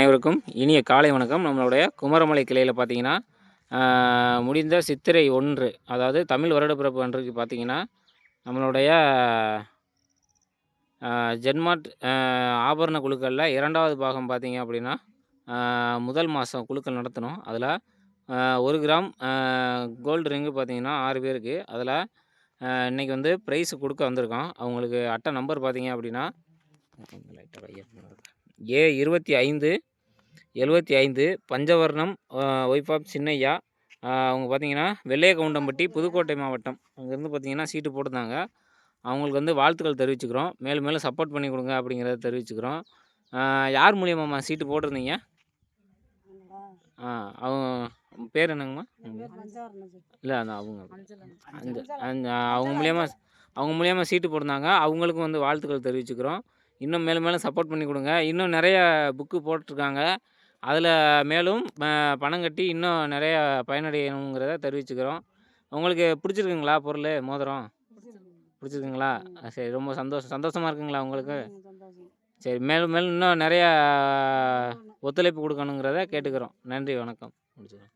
அனைவருக்கும் இனிய காலை வணக்கம். நம்மளுடைய குமரமலை கிளையில் பார்த்தீங்கன்னா முடிந்த சித்திரை ஒன்று அதாவது தமிழ் வருடப்பிறப்பு அன்றைக்கு பார்த்தீங்கன்னா நம்மளுடைய ஜென்மாட் ஆபரண குழுக்களில் இரண்டாவது பாகம் பார்த்தீங்க அப்படின்னா முதல் மாதம் குழுக்கள் நடத்தணும். அதில் ஒரு கிராம் கோல்டு ரிங்கு பார்த்திங்கன்னா ஆறு பேருக்கு. அதில் இன்றைக்கி வந்து ப்ரைஸ் கொடுக்க வந்திருக்கோம் அவங்களுக்கு அட்டை நம்பர் பார்த்தீங்க அப்படின்னா ஏ இருபத்தி ஐந்து எழுபத்தி ஐந்து பஞ்சவர்ணம் ஒய்ஃப் ஆஃப் சின்னையா அவங்க பார்த்தீங்கன்னா வெள்ளையகவுண்டம்பட்டி புதுக்கோட்டை மாவட்டம். அங்கேருந்து பார்த்தீங்கன்னா சீட்டு போட்டிருந்தாங்க. அவங்களுக்கு வந்து வாழ்த்துக்கள் தெரிவிச்சுக்கிறோம். மேலும் மேலும் சப்போர்ட் பண்ணி கொடுங்க அப்படிங்கிறத தெரிவிச்சுக்கிறோம். யார் மூலியமாம்மா சீட்டு போட்டிருந்தீங்க? ஆ அவங்க பேர் என்னங்கம்மா? இல்லை அந்த அவங்க அந்த அவங்க மூலியமாக அவங்க மூலியமாக சீட்டு போட்டிருந்தாங்க. அவங்களுக்கும் வந்து வாழ்த்துக்கள் தெரிவிச்சுக்கிறோம். இன்னும் மேலும் மேலும் சப்போர்ட் பண்ணி கொடுங்க. இன்னும் நிறைய புக்கு போட்டிருக்காங்க. அதில் மேலும் பணம் கட்டி இன்னும் நிறைய பயனடையணுங்கிறத தெரிவிச்சுக்கிறோம். உங்களுக்கு பிடிச்சிருக்குங்களா பொருள் மோதிரம்? பிடிச்சிருக்குங்களா? சரி ரொம்ப சந்தோஷம். சந்தோஷமாக இருக்குங்களா உங்களுக்கு? சரி மேலும் மேலும் இன்னும் நிறைய ஒத்துழைப்பு கொடுக்கணுங்கிறத கேட்டுக்கிறோம். நன்றி வணக்கம். முடிச்சுக்கிறோம்